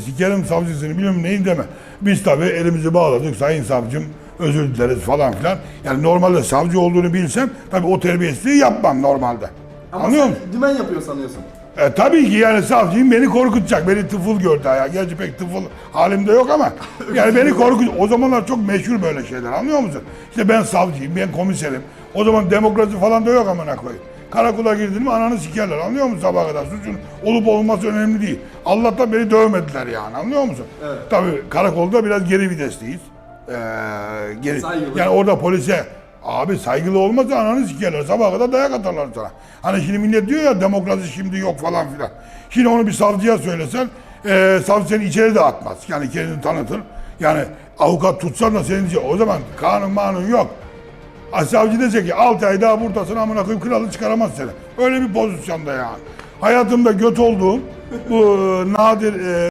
sikerim savcısını bilmem neyi deme. Biz tabii elimizi bağladık sayın savcım özür dileriz falan filan. Yani normalde savcı olduğunu bilsem tabii o terbiyesizliği yapmam normalde. Ama Anlıyor sen musun? dümen yapıyor sanıyorsun. E, tabii ki yani savcıyım beni korkutacak. Beni tıfıl gördü ya. Gerçi pek tıfıl halimde yok ama. Yani beni korkut. O zamanlar çok meşhur böyle şeyler anlıyor musun? İşte ben savcıyım, ben komiserim. O zaman demokrasi falan da yok amına koyayım. Karakola girdin mi ananı sikerler anlıyor musun sabaha kadar? Suçun olup olmaması önemli değil. Allah'tan beni dövmediler yani anlıyor musun? Evet. Tabii karakolda biraz geri vitesliyiz. Ee, geri, Saygılı. yani orada polise abi saygılı olmazsa ananı sikerler. Sabaha kadar dayak atarlar sana. Hani şimdi millet diyor ya demokrasi şimdi yok falan filan. Şimdi onu bir savcıya söylesen e, savcı seni içeri de atmaz. Yani kendini tanıtır. Yani avukat tutsan da senin o zaman kanun manun yok. Savcı diyecek ki 6 ay daha buradasın amına koyayım kralı çıkaramaz seni. Öyle bir pozisyonda yani. Hayatımda göt olduğum bu nadir e,